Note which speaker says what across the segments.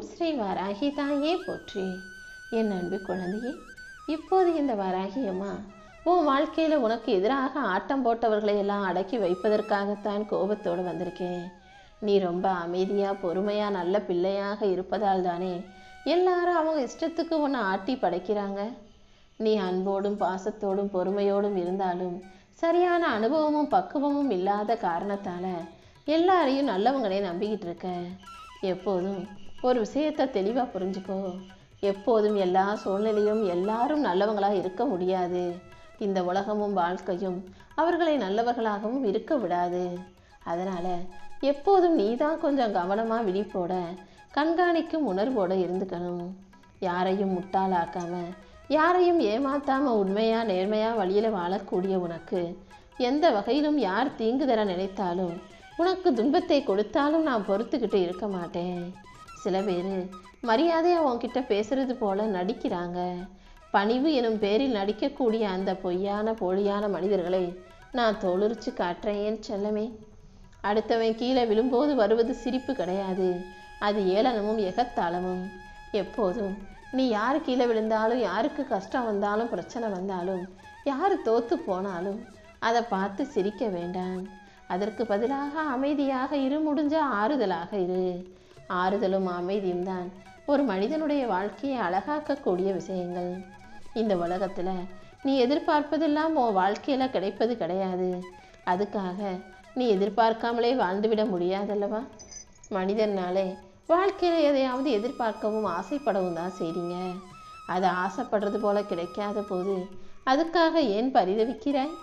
Speaker 1: ஓம் ஸ்ரீ வாராகி தாயே போற்றி. என் அன்பு குழந்தையே இப்போது இந்த வராகியம்மா உன் வாழ்க்கையில் உனக்கு எதிராக ஆட்டம் போட்டவர்களை எல்லாம் அடக்கி வைப்பதற்காகத்தான் கோபத்தோடு வந்திருக்கேன். நீ ரொம்ப அமைதியாக பொறுமையாக நல்ல பிள்ளையாக இருப்பதால் தானே எல்லாரும் அவங்க இஷ்டத்துக்கு உன்னை ஆட்டி படைக்கிறாங்க. நீ அன்போடும் பாசத்தோடும் பொறுமையோடும் இருந்தாலும் சரியான அனுபவமும் பக்குவமும் இல்லாத காரணத்தால் எல்லாரையும் நல்லவங்களே நம்பிக்கிட்டு இருக்க. எப்போதும் ஒரு விஷயத்தை தெளிவாக புரிஞ்சுக்கோ. எப்போதும் எல்லா சூழ்நிலையும் எல்லாரும் நல்லவங்களாக இருக்க முடியாது. இந்த உலகமும் வாழ்க்கையும் அவர்களை நல்லவர்களாகவும் இருக்க விடாது. அதனால் எப்போதும் நீ தான் கொஞ்சம் கவனமாக விழிப்போட கண்காணிக்கும் உணர்வோடு இருந்துக்கணும். யாரையும் முட்டாளாக்காம யாரையும் ஏமாத்தாமல் உண்மையாக நேர்மையாக வழியில் வாழக்கூடிய உனக்கு எந்த வகையிலும் யார் தீங்கு தர நினைத்தாலும் உனக்கு துன்பத்தை கொடுத்தாலும் நான் பொறுத்துக்கிட்டு இருக்க மாட்டேன். சில பேர் மரியாதையாக உன்கிட்ட பேசுறது போல நடிக்கிறாங்க. பணிவு எனும் பேரில் நடிக்கக்கூடிய அந்த பொய்யான போலியான மனிதர்களை நான் தோலுரிச்சு காட்டுறேன் செல்லமே? அடுத்தவன் கீழே விழும்போது வருவது சிரிப்பு கிடையாது. அது ஏளனமும் எகத்தாளமும் எப்போதும் நீ யார் கீழே விழுந்தாலும் யாருக்கு கஷ்டம் வந்தாலும் பிரச்சனை வந்தாலும் யார் தோத்து போனாலும் அதை பார்த்து சிரிக்க வேண்டாம். அதற்கு பதிலாக அமைதியாக இரு முடிஞ்ச ஆறுதலாக இரு. ஆறுதலும் அமைதியும் தான் ஒரு மனிதனுடைய வாழ்க்கையை அழகாக்கக்கூடிய விஷயங்கள். இந்த உலகத்தில் நீ எதிர்பார்ப்பதெல்லாம் உன் வாழ்க்கையில் கிடைப்பது கிடையாது. அதுக்காக நீ எதிர்பார்க்காமலே வாழ்ந்துவிட முடியாதல்லவா? மனிதனாலே வாழ்க்கையில் எதையாவது எதிர்பார்க்கவும் ஆசைப்படவும் தான் செய்றீங்க. அது ஆசைப்படுறது போல கிடைக்காத போது அதுக்காக ஏன் பரிதவிக்கிறாய்?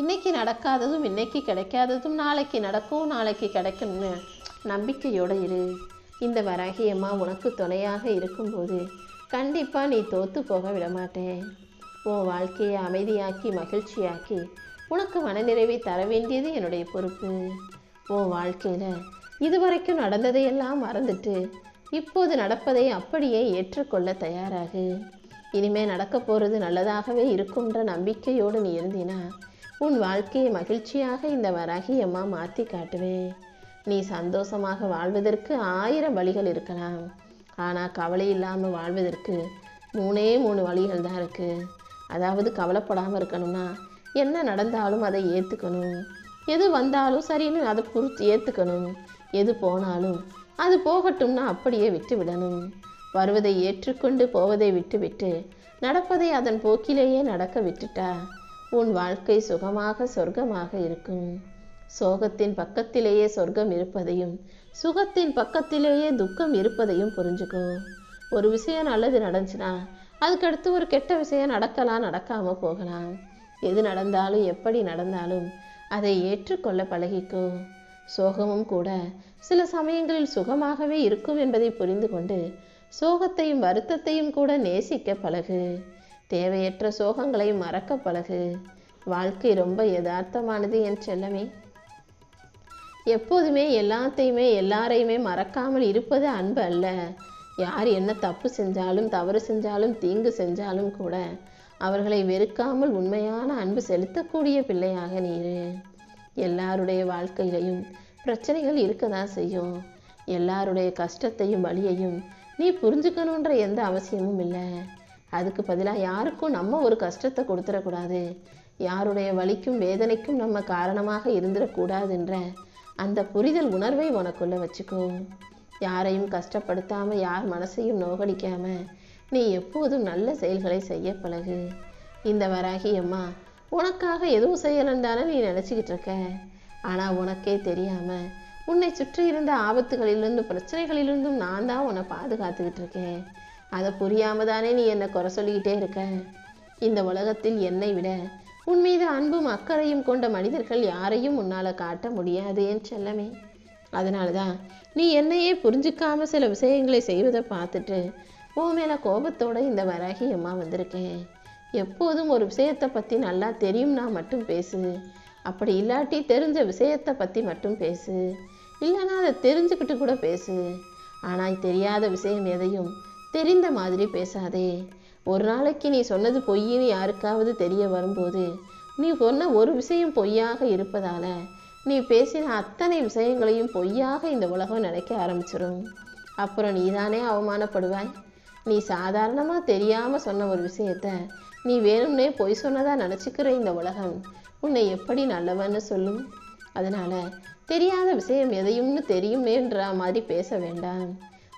Speaker 1: இன்னைக்கு நடக்காததும் இன்னைக்கு கிடைக்காததும் நாளைக்கு நடக்கும் நாளைக்கு கிடைக்கும்னு நம்பிக்கையோடு இரு. இந்த வராகியம்மா உனக்கு துணையாக இருக்கும்போது கண்டிப்பாக நீ தோத்து போக விடமாட்டேன். உன் வாழ்க்கையை அமைதியாக்கி மகிழ்ச்சியாக்கி உனக்கு மனநிறைவை தர வேண்டியது என்னுடைய பொறுப்பு. உன் வாழ்க்கையில் இதுவரைக்கும் நடந்ததையெல்லாம் மறந்துட்டு இப்போது நடப்பதை அப்படியே ஏற்றுக்கொள்ள தயாராகு. இனிமேல் நடக்க போகிறது நல்லதாகவே இருக்கும்ன்ற நம்பிக்கையோடு நீ இருந்தினா உன் வாழ்க்கையை மகிழ்ச்சியாக இந்த வராகி அம்மா மாற்றி காட்டுவேன் நீ சந்தோஷமாக வாழ்வதற்கு ஆயிரம் வழிகள் இருக்கலாம். ஆனால் கவலை இல்லாமல் வாழ்வதற்கு மூணே மூணு வழிகள் தான் இருக்குது அதாவது கவலைப்படாமல் இருக்கணும்னா என்ன நடந்தாலும் அதை ஏற்றுக்கணும் எது வந்தாலும் சரின்னு அதை குறித்து ஏற்றுக்கணும் எது போனாலும் அது போகட்டும்னா அப்படியே விட்டு விடணும். வருவதை ஏற்றுக்கொண்டு போவதை விட்டுவிட்டு நடப்பதை அதன் போக்கிலேயே நடக்க விட்டுட்டா உன் வாழ்க்கை சுகமாக சொர்க்கமாக இருக்கும். சோகத்தின் பக்கத்திலேயே சொர்க்கம் இருப்பதையும் சுகத்தின் பக்கத்திலேயே துக்கம் இருப்பதையும் புரிஞ்சுக்கோ. ஒரு விஷயம் நல்லது நடந்துச்சுன்னா அதுக்கடுத்து ஒரு கெட்ட விஷயம் நடக்கலாம் நடக்காம போகலாம். எது நடந்தாலும் எப்படி நடந்தாலும் அதை ஏற்றுக்கொள்ள பழகிக்கோ. சோகமும் கூட சில சமயங்களில் சுகமாகவே இருக்கும் என்பதை புரிந்து கொண்டு சோகத்தையும் வருத்தத்தையும் கூட நேசிக்க பழகு. தேவையற்ற சோகங்களை மறக்க பழகு. வாழ்க்கை ரொம்ப யதார்த்தமானது என் செல்லமே. எப்போதுமே எல்லாத்தையுமே எல்லாரையுமே மறக்காமல் இருப்பது அன்பு அல்ல. யார் என்ன தப்பு செஞ்சாலும் தவறு செஞ்சாலும் தீங்கு செஞ்சாலும் கூட அவர்களை வெறுக்காமல் உண்மையான அன்பு செலுத்தக்கூடிய பிள்ளையாக நீரு. எல்லாருடைய வாழ்க்கையிலையும் பிரச்சனைகள் இருக்க தான் செய்யும். எல்லாருடைய கஷ்டத்தையும் வழியையும் நீ புரிஞ்சுக்கணுன்ற எந்த அவசியமும் இல்லை. அதுக்கு பதிலாக யாருக்கும் நம்ம ஒரு கஷ்டத்தை கொடுத்துடக்கூடாது. யாருடைய வலிக்கும் வேதனைக்கும் நம்ம காரணமாக இருந்துடக்கூடாதுன்ற அந்த புரிதல் உணர்வை உனக்குள்ள வச்சுக்கோ யாரையும் கஷ்டப்படுத்தாம யார் மனசையும் நோகடிக்காம நீ எப்போதும் நல்ல செயல்களை செய்ய பழகு. இந்த வராகி அம்மா உனக்காக எதுவும் செய்யலன்னு தானே நீ நினச்சிக்கிட்டு இருக்க? ஆனால் உனக்கே தெரியாம உன்னை சுற்றி இருந்த ஆபத்துகளிலிருந்தும் பிரச்சனைகளிலிருந்தும் நான் தான் உன்னை பாதுகாத்துக்கிட்டு இருக்கேன். அதை புரியாம தானே நீ என்னை குறை சொல்லிக்கிட்டே இருக்க? இந்த உலகத்தில் என்னை விட உன் மீது அன்பும் அக்கறையும் கொண்ட மனிதர்கள் யாரையும் உன்னால் காட்ட முடியாது என் செல்லமே. அதனால தான் நீ என்னையே புரிஞ்சுக்காம சில விஷயங்களை செய்வதை பார்த்துட்டு உன் மேலே கோபத்தோடு இந்த வராகி அம்மா வந்திருக்கேன். எப்போதும் ஒரு விஷயத்தை பற்றி நல்லா தெரியும்னா மட்டும் பேசு. அப்படி இல்லாட்டி தெரிஞ்ச விஷயத்தை பற்றி மட்டும் பேசு. இல்லைன்னா அதை தெரிஞ்சுக்கிட்டு கூட பேசு. ஆனால் தெரியாத விஷயம் எதையும் தெரிந்த மாதிரி பேசாதே. ஒரு நாளைக்கு நீ சொன்னது பொய்ன்னு யாருக்காவது தெரிய வரும்போது நீ சொன்ன ஒரு விஷயம் பொய்யாக இருப்பதால நீ பேசின அத்தனை விஷயங்களையும் பொய்யாக இந்த உலகம் நினைக்க ஆரம்பிச்சிடும் அப்புறம் நீதானே அவமானப்படுவாய்? நீ சாதாரணமாக தெரியாமல் சொன்ன ஒரு விஷயத்த நீ வேணும்னே பொய் சொன்னதாக நினச்சிக்கிற இந்த உலகம் உன்னை எப்படி நல்லவன்னு சொல்லும்? அதனால் தெரியாத விஷயம் எதையும்னு தெரியுமேன்ற மாதிரி பேச வேண்டாம்.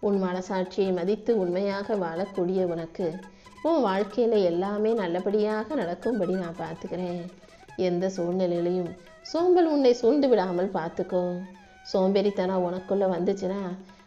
Speaker 1: உன் மனசாட்சியை மதித்து உண்மையாக வாழக்கூடிய உனக்கு உன் வாழ்க்கையில் எல்லாமே நல்லபடியாக நடக்கும்படி நான் பார்த்துக்கிறேன். எந்த சூழ்நிலையிலையும் சோம்பல் உன்னை சூழ்ந்து விடாமல் பார்த்துக்கோ. சோம்பேறித்தனம் உனக்குள்ளே வந்துச்சுன்னா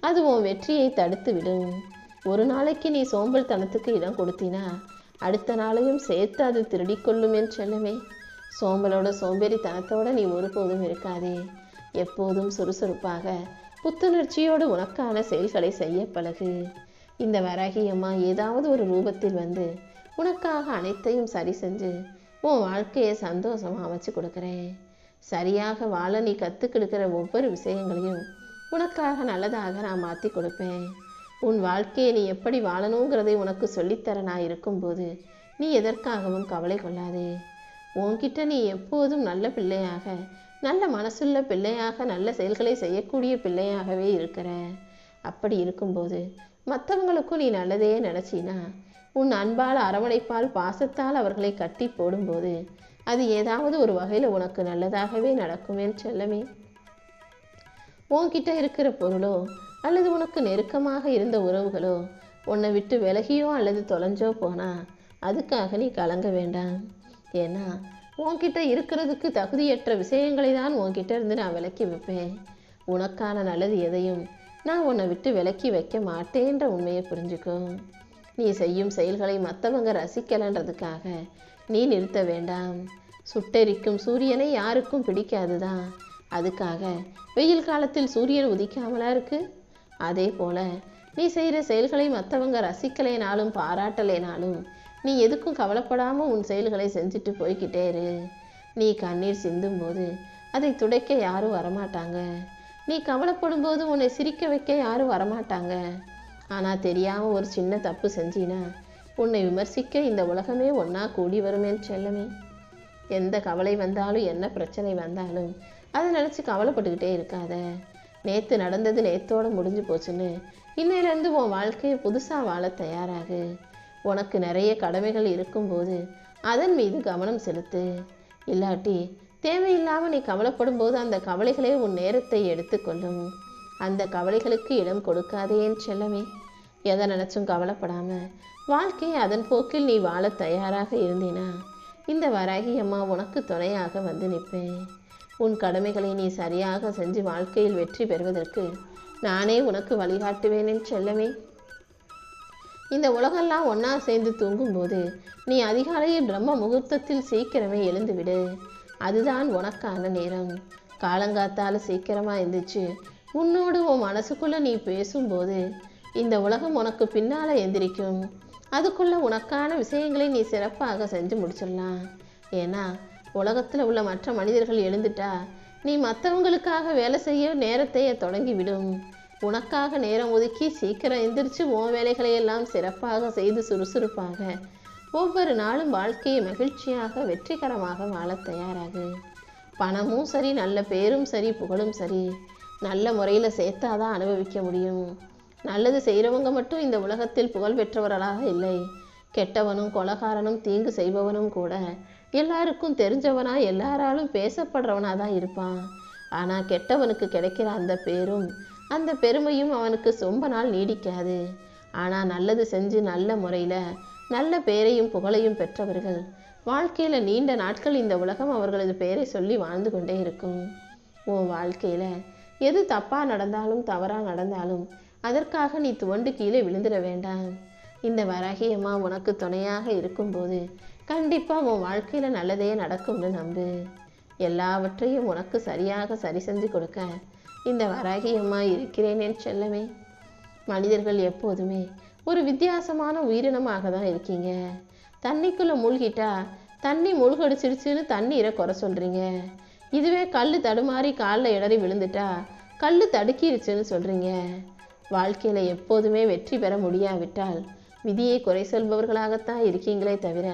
Speaker 1: அது உன் வெற்றியை தடுத்து விடும். ஒரு நாளைக்கு நீ சோம்பல் தனத்துக்கு இடம் கொடுத்தினா அடுத்த நாளையும் சேர்த்து அது திருடிக்கொள்ளும் என்று சொல்லுமே. சோம்பலோட சோம்பேறித்தனத்தோட நீ ஒருபோதும் இருக்காதே. எப்போதும் சுறுசுறுப்பாக புத்துணர்ச்சியோடு உனக்கான செயல்களை செய்ய பழகு. இந்த வராகியம்மா ஏதாவது ஒரு ரூபத்தில் வந்து உனக்காக அனைத்தையும் சரி செஞ்சு உன் வாழ்க்கையை சந்தோஷமாக அமைச்சு கொடுக்குறேன். சரியாக வாழ நீ கற்றுக்கெடுக்கிற ஒவ்வொரு விஷயங்களையும் உனக்காக நல்லதாக நான் மாற்றி கொடுப்பேன். உன் வாழ்க்கையை நீ எப்படி வாழணுங்கிறதை உனக்கு சொல்லித்தர நான் இருக்கும்போது நீ எதற்காகவும் கவலை கொள்ளாதே. உன்கிட்ட நீ எப்போதும் நல்ல பிள்ளையாக நல்ல மனசுள்ள பிள்ளையாக நல்ல செயல்களை செய்யக்கூடிய பிள்ளையாகவே இருக்கிற. அப்படி இருக்கும்போது மற்றவங்களுக்கும் நீ நல்லதையே நினச்சினா உன் அன்பால் அரவணைப்பால் பாசத்தால் அவர்களை கட்டி போடும்போது அது ஏதாவது ஒரு வகையில் உனக்கு நல்லதாகவே நடக்குமே செல்லமே. உன்கிட்ட இருக்கிற பொருளோ அல்லது உனக்கு நெருக்கமாக இருந்த உறவுகளோ உன்னை விட்டு விலகியோ அல்லது தொலைஞ்சோ போனா அதுக்காக நீ கலங்க வேண்டாம். ஏன்னா உன்கிட்ட இருக்கிறதுக்கு தகுதியற்ற விஷயங்களை தான் உன்கிட்ட இருந்து நான் விலக்கி வைப்பேன். உனக்கான நல்லது எதையும் நான் உன்னை விட்டு விலக்கி வைக்க மாட்டேன்ற உண்மையை புரிஞ்சுக்கும் நீ செய்யும் செயல்களை மற்றவங்க ரசிக்கலன்றதுக்காக நீ நிறுத்த வேண்டாம். சுட்டெரிக்கும் சூரியனை யாருக்கும் பிடிக்காது தான் அதுக்காக வெயில் காலத்தில் சூரியன் உதிக்காமலா இருக்கு? அதே போல நீ செய்கிற செயல்களை மற்றவங்க ரசிக்கலைனாலும் பாராட்டலைனாலும் நீ எதுக்கும் கவலைப்படாமல் உன் செயல்களை செஞ்சுட்டு போய்கிட்டே இரு. நீ கண்ணீர் சிந்தும் போது அதை துடைக்க யாரும் வரமாட்டாங்க. நீ கவலைப்படும் போது உன்னை சிரிக்க வைக்க யாரும் வரமாட்டாங்க. ஆனால் தெரியாமல் ஒரு சின்ன தப்பு செஞ்சினா உன்னை விமர்சிக்க இந்த உலகமே ஒன்றா கூடி வருமேன்னு செல்லமே. எந்த கவலை வந்தாலும் என்ன பிரச்சனை வந்தாலும் அதை நினச்சி கவலைப்பட்டுக்கிட்டே இருக்காத. நேற்று நடந்தது நேத்தோடு முடிஞ்சு போச்சுன்னு இன்னையிலேருந்து உன் வாழ்க்கையை புதுசாக வாழ தயாராகு. உனக்கு நிறைய கடமைகள் இருக்கும்போது அதன் மீது கவனம் செலுத்து. இல்லாட்டி தேவையில்லாமல் நீ கவலைப்படும் போது அந்த கவலைகளே உன் நேரத்தை எடுத்துக்கொள்ளும் அந்த கவலைகளுக்கு இடம் கொடுக்காதே என் செல்லமே. எதை நினச்சும் கவலைப்படாம வாழ்க்கையை அதன் போக்கில் நீ வாழ தயாராக இருந்தீனா? இந்த வராகி அம்மா உனக்கு துணையாக வந்து நிற்பேன். உன் கடமைகளை நீ சரியாக செஞ்சு வாழ்க்கையில் வெற்றி பெறுவதற்கு நானே உனக்கு வழிகாட்டுவேன் செல்லவே செல்லமே. இந்த உலகெல்லாம் ஒன்றா சேர்ந்து தூங்கும்போது நீ அதிகாலையில் பிரம்ம முகூர்த்தத்தில் சீக்கிரமே எழுந்துவிடு. அதுதான் உனக்கான நேரம். காலங்காத்தால சீக்கிரமா எந்திரிச்சு உன்னோடு உன் மனசுக்குள்ள நீ பேசும்போது இந்த உலகம் உனக்கு பின்னால எந்திரிக்கும். அதுக்குள்ள உனக்கான விஷயங்களை நீ சிறப்பாக செஞ்சு முடிச்சிடலாம். ஏன்னா உலகத்தில் உள்ள மற்ற மனிதர்கள் எழுந்துட்டா நீ மற்றவங்களுக்காக வேலை செய்ய நேரத்தையே தொடங்கிவிடும். உனக்காக நேரம் ஒதுக்கி சீக்கிரம் எந்திரிச்சு உன் வேலைகளையெல்லாம் சிறப்பாக செய்து சுறுசுறுப்பாக ஒவ்வொரு நாளும் வாழ்க்கையை மகிழ்ச்சியாக வெற்றிகரமாக வாழ தயாராகு. பணமும் சரி நல்ல பேரும் சரி புகழும் சரி. நல்ல முறையில் சேர்த்தாதான் அனுபவிக்க முடியும். நல்லது செய்கிறவங்க மட்டும் இந்த உலகத்தில் புகழ் பெற்றவர்களாக இல்லை. கெட்டவனும் கொலகாரனும் தீங்கு செய்பவனும் கூட எல்லாருக்கும் தெரிஞ்சவனா எல்லாராலும் பேசப்படுறவனாக தான் இருப்பான். ஆனால் கெட்டவனுக்கு கிடைக்கிற அந்த பேரும் அந்த பெருமையும் அவனுக்கு சொம்ப நாள் நீடிக்காது. ஆனால் நல்லது செஞ்சு நல்ல முறையில் நல்ல பேரையும் புகழையும் பெற்றவர்கள். வாழ்க்கையில் நீண்ட நாட்கள் இந்த உலகம் அவர்களது பெயரை சொல்லி வாழ்ந்து கொண்டே இருக்கும். உன் வாழ்க்கையில் எது தப்பாக நடந்தாலும் தவறாக நடந்தாலும் அதற்காக நீ துவண்டு கீழே விழுந்துட வேண்டாம். இந்த வராகியம்மா உனக்கு துணையாக இருக்கும்போது கண்டிப்பாக உன் வாழ்க்கையில் நல்லதே நடக்கும்னு நம்பு. எல்லாவற்றையும் உனக்கு சரியாக சரி செஞ்சு கொடுக்க இந்த வராகியம்மா இருக்கிறேன் செல்லமே. மனிதர்கள் எப்போதுமே ஒரு வித்தியாசமான உயிரினமாக தான் இருக்கீங்க. தண்ணிக்குள்ளே மூழ்கிட்டா தண்ணி மூழ்கடிச்சிருச்சுன்னு தண்ணீரை குறை சொல்கிறீங்க இதுவே கல் தடுமாறி காலில் இடறி விழுந்துட்டா கல் தடுக்கிருச்சுன்னு சொல்கிறீங்க வாழ்க்கையில் எப்போதுமே வெற்றி பெற முடியாவிட்டால் விதியை குறை சொல்பவர்களாகத்தான் இருக்கீங்களே தவிர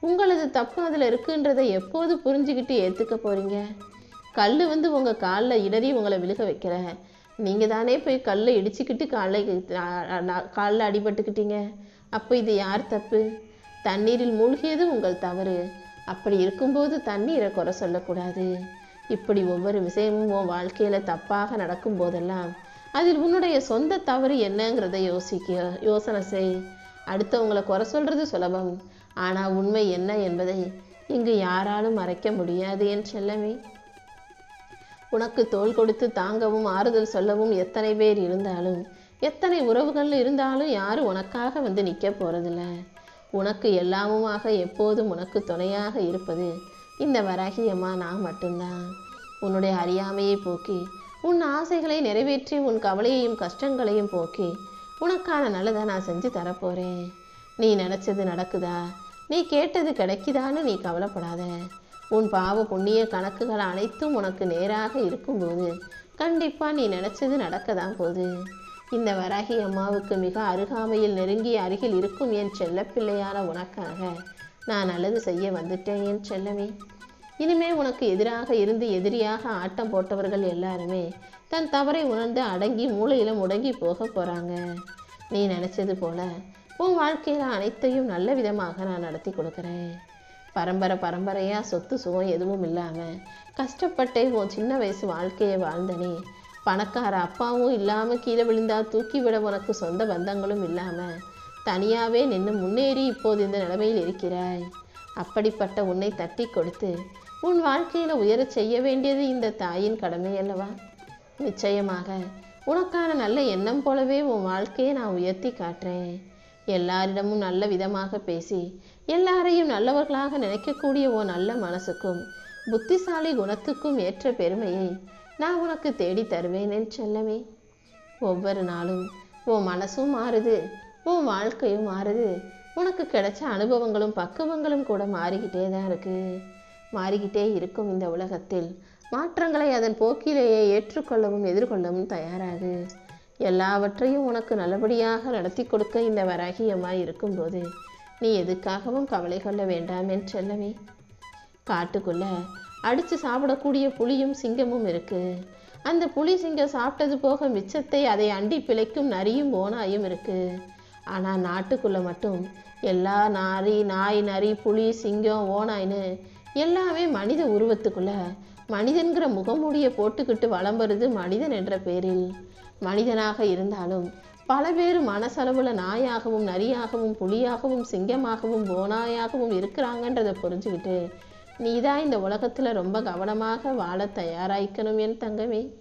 Speaker 1: உங்களது தப்பு அதில் இருக்குன்றதை எப்போது புரிஞ்சுக்கிட்டு ஏற்றுக்க போகிறீங்க கல் வந்து உங்கள் காலில் இடறி உங்களை விழுக வைக்கிற நீங்கள் தானே போய் கல்லை இடிச்சுக்கிட்டு காலை காலில் அடிபட்டுக்கிட்டீங்க. அப்போ இது யார் தப்பு? தண்ணீரில் மூழ்கியது உங்கள் தவறு. அப்படி இருக்கும்போது தண்ணீரை குறை சொல்லக்கூடாது. இப்படி ஒவ்வொரு விஷயமும் உன் வாழ்க்கையில் தப்பாக நடக்கும் போதெல்லாம் அதில் உன்னுடைய சொந்த தவறு என்னங்கிறத யோசிக்க யோசனை செய். அடுத்தவங்களை குறை சொல்கிறது சுலபம். ஆனால் உண்மை என்ன என்பதை இங்கு யாராலும் மறைக்க முடியாது என் செல்லமே. உனக்கு தோள் கொடுத்து தாங்கவும் ஆறுதல் சொல்லவும் எத்தனை பேர் இருந்தாலும் எத்தனை உறவுகள் இருந்தாலும் யாரும் உனக்காக வந்து நிற்க போகிறதில்ல உனக்கு எல்லாமுமாக எப்போதும் உனக்கு துணையாக இருப்பது இந்த வராகியம்மா நான் மட்டும்தான். உன்னுடைய அறியாமையை போக்கி உன் ஆசைகளை நிறைவேற்றி உன் கவலையையும் கஷ்டங்களையும் போக்கி உனக்கான நல்லதை நான் செஞ்சு தரப்போகிறேன் நீ நினச்சது நடக்குதா? நீ கேட்டது கிடைக்குதான்னு நீ கவலைப்படாத. உன் பாவ புண்ணிய கணக்குகள் அனைத்தும் உனக்கு நேராக இருக்கும்போது கண்டிப்பாக நீ நினச்சது நடக்க தான் போகுது. இந்த வராகி அம்மாவுக்கு மிக அருகாமையில் நெருங்கி அருகில் இருக்கும் என் செல்லப்பிள்ளையான உனக்காக நான் நல்லது செய்ய வந்துட்டேன் என் செல்லமே. இனிமே உனக்கு எதிராக இருந்து எதிரியாக ஆட்டம் போட்டவர்கள் எல்லாருமே தன் தவறை உணர்ந்து அடங்கி மூளையில முடங்கி போக போகிறாங்க நீ நினச்சது போல உன் வாழ்க்கையில் அனைத்தையும் நல்ல விதமாக நான் நடத்தி கொடுக்குறேன். பரம்பரை பரம்பரையாக சொத்து சுகம் எதுவும் இல்லாமல் கஷ்டப்பட்டே உன் சின்ன வயசு வாழ்க்கையை வாழ்ந்தனே. பணக்கார அப்பாவும் இல்லாமல் கீழே விழுந்தா தூக்கி விட உனக்கு சொந்த பந்தங்களும் இல்லாமல் தனியாகவே நின்று முன்னேறி இப்போது இந்த நிலைமையில் இருக்கிறாய். அப்படிப்பட்ட உன்னை தட்டி கொடுத்து உன் வாழ்க்கையில் உயரச் செய்ய வேண்டியது இந்த தாயின் கடமை அல்லவா? நிச்சயமாக உனக்கான நல்ல எண்ணம் போலவே உன் வாழ்க்கையை நான் உயர்த்தி காட்டுறேன். எல்லாரிடமும் நல்ல விதமாக பேசி எல்லாரையும் நல்லவர்களாக நினைக்கக்கூடிய ஓ நல்ல மனசுக்கும் புத்திசாலி குணத்துக்கும் ஏற்ற பெருமையை நான் உனக்கு தேடி தருவேன் செல்லமே. ஒவ்வொரு நாளும் உன் மனசும் மாறுது உன் வாழ்க்கையும் மாறுது. உனக்கு கிடைச்ச அனுபவங்களும் பக்குவங்களும் கூட மாறிக்கிட்டே தான் இருக்கு. மாறிக்கிட்டே இருக்கும் இந்த உலகத்தில். மாற்றங்களை அதன் போக்கிலேயே ஏற்றுக்கொள்ளவும் எதிர்கொள்ளவும் தயாராகு. எல்லாவற்றையும் உனக்கு நல்லபடியாக நடத்தி கொடுக்க இந்த வராகியமாய் இருக்கும்போது நீ எதுக்காகவும் கவலை கொள்ள வேண்டாம் என் செல்லமே. காட்டுக்குள்ள அடித்து சாப்பிடக்கூடிய புலியும் சிங்கமும் இருக்கு. அந்த புலி சிங்கம் சாப்பிட்டது போக மிச்சத்தை அதை அண்டி பிழைக்கும் நரியும் ஓனாயும் இருக்கு. ஆனால் நாட்டுக்குள்ள மட்டும் எல்லா நாரி நாய் நரி புலி சிங்கம் ஓனாய்னு எல்லாமே மனித உருவத்துக்குள்ள மனிதன்கிற முகமூடியை போட்டுக்கிட்டு வளம்புறது வருது மனிதன் என்ற பேரில். மனிதனாக இருந்தாலும் பலவேறு மனசளவில் மனசளவுல நாயாகவும் நரியாகவும் புலியாகவும் சிங்கமாகவும் ஓனாயாகவும் இருக்கிறாங்கன்றதை புரிஞ்சுக்கிட்டு நீதான் இந்த உலகத்துல ரொம்ப கவனமாக வாழ தயாராகிக்கணும் என் தங்கமே.